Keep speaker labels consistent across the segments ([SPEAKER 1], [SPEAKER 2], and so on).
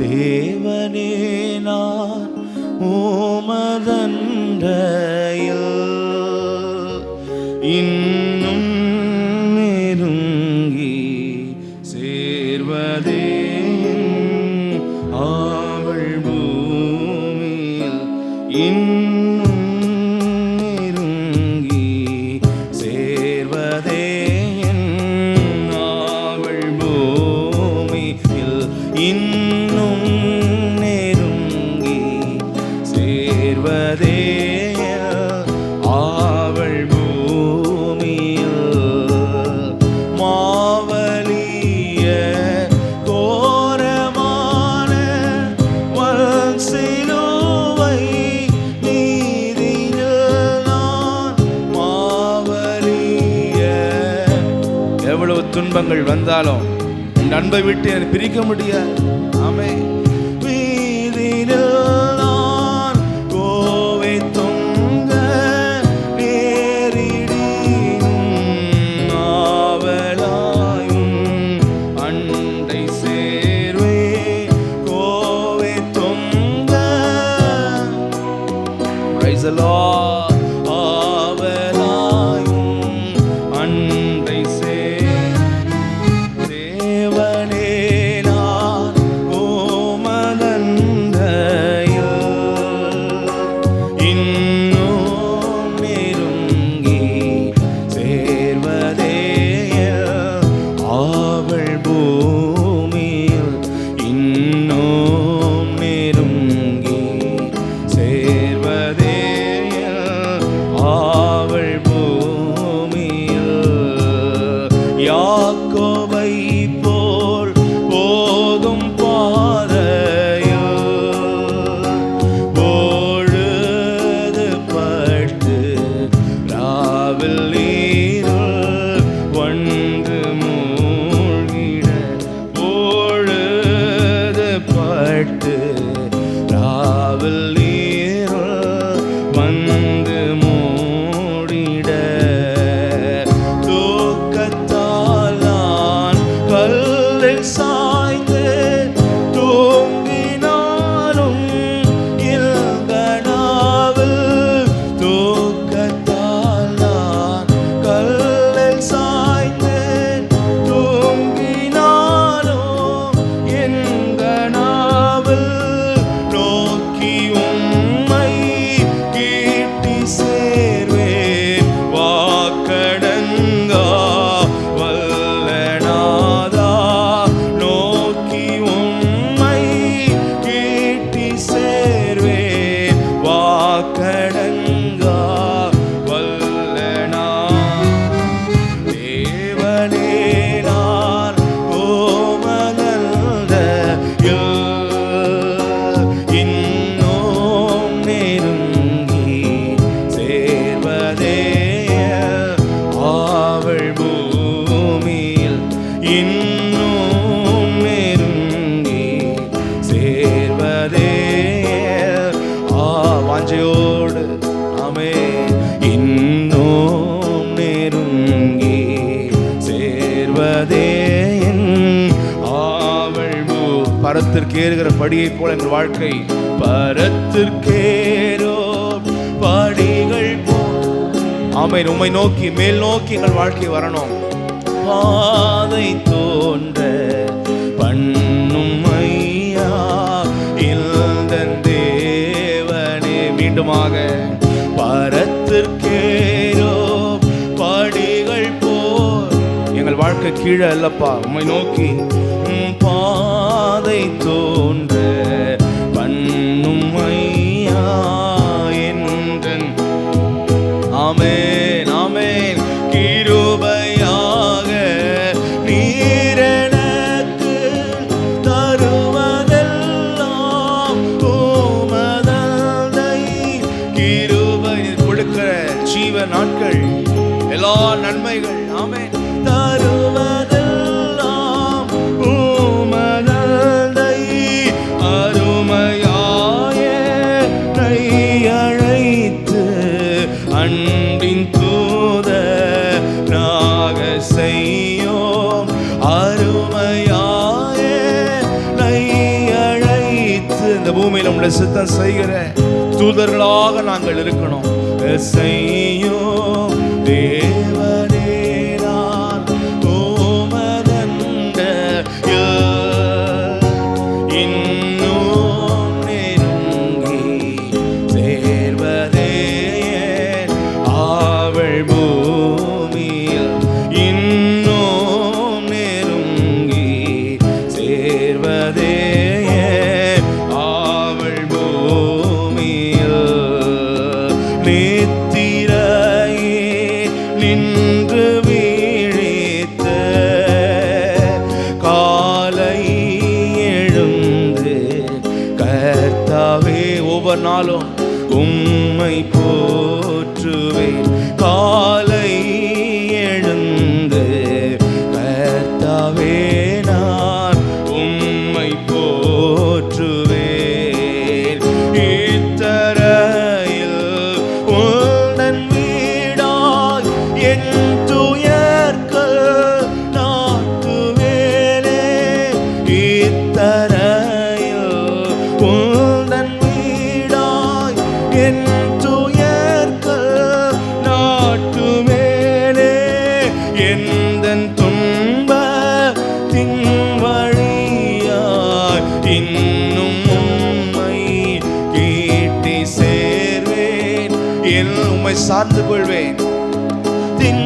[SPEAKER 1] தேவனே நான் உமதன்றையில் இன்னும் நெருங்கி சேர்வதே. அவள் பூமியில் இன்னும் வந்தாலும் இந்த அன்பை விட்டு என்னை பிரிக்க முடியாது. ஆமே Mm-hmm. இன்னும் நெருங்கி சேர்வதே. ஆ வாஞ்சையோடு ஆமே. இன்னும் நெருங்கி சேர்வதே. என் ஆவல் படியைப் போல எங்கள் வாழ்க்கை. பரத்திற்கேரோ படிகள் போ. ஆமை உம்மை நோக்கி மேல் நோக்கி எங்கள் வாழ்க்கை வரணும். பாதை தோன்ற பண்ணும் ஐயா இந்த தேவனே. மீண்டுமாக பரத்திற்கேரோ படிகள் போர் எங்கள் வாழ்க்கை கீழே அல்லப்பா உண்மை நோக்கி. பாதை தோன்ற பண்ணும் ஐயா என்றன் ஆமே இந்த பூமியில் உங்களை சித்தம் செய்கிற தூதர்களாக நாங்கள் இருக்கணும். செய்யும் தேவ நின்று வீழித்த காலை எழுந்து கர்த்தாவே ஒவ்வொரு நாளும் உம்மை போற்றுவேன். காலை எழுந்து கர்த்தாவே சேர்வேன் உம்மை சார்ந்து கொள்வேன். தின்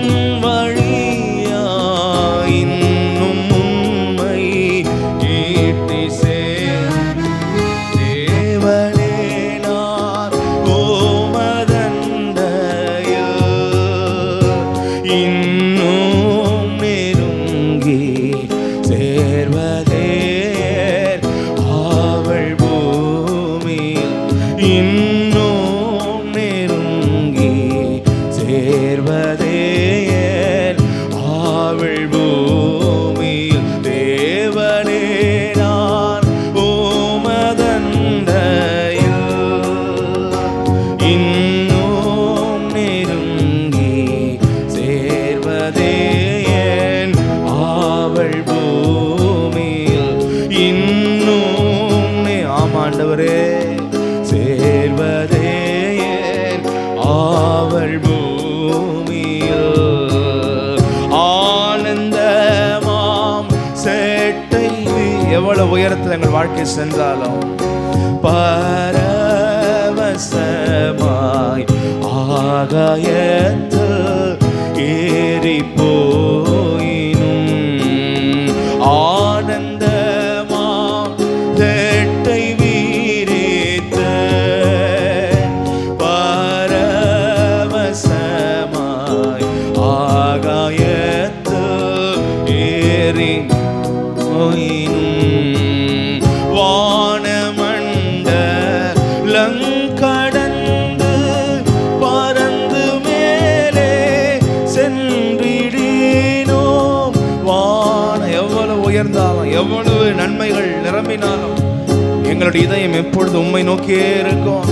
[SPEAKER 1] ஆமாண்டவரே சேர்வதே என் ஆவல் பூமியில்? ஆனந்தமாம் சேட்டை. எவ்வளவு உயரத்தில் எங்கள் வாழ்க்கை சென்றாலும் பரவசமாய் ஆகாயத்தில் எவ்வளவு நன்மைகள் நிரம்பினாலும் எங்களுடைய இதயம் எப்பொழுது உண்மை நோக்கியே இருக்கும்?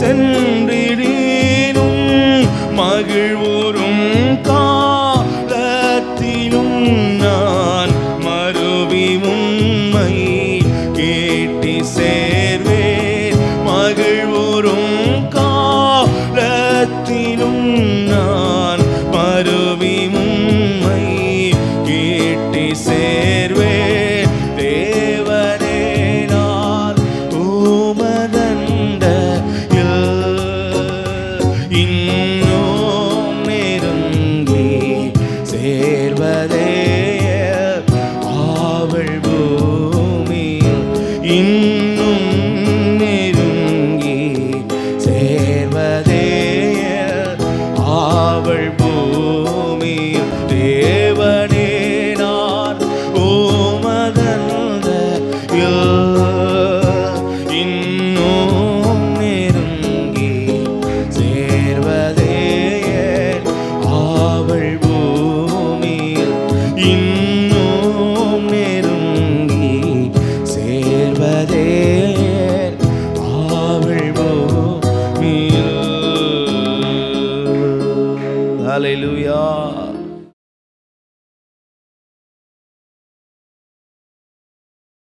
[SPEAKER 1] சென்றிடினும் மகிழ்வூரும் காலத்திலும் நான் மறுவி உம்மை கேட்டி சே ஆவல்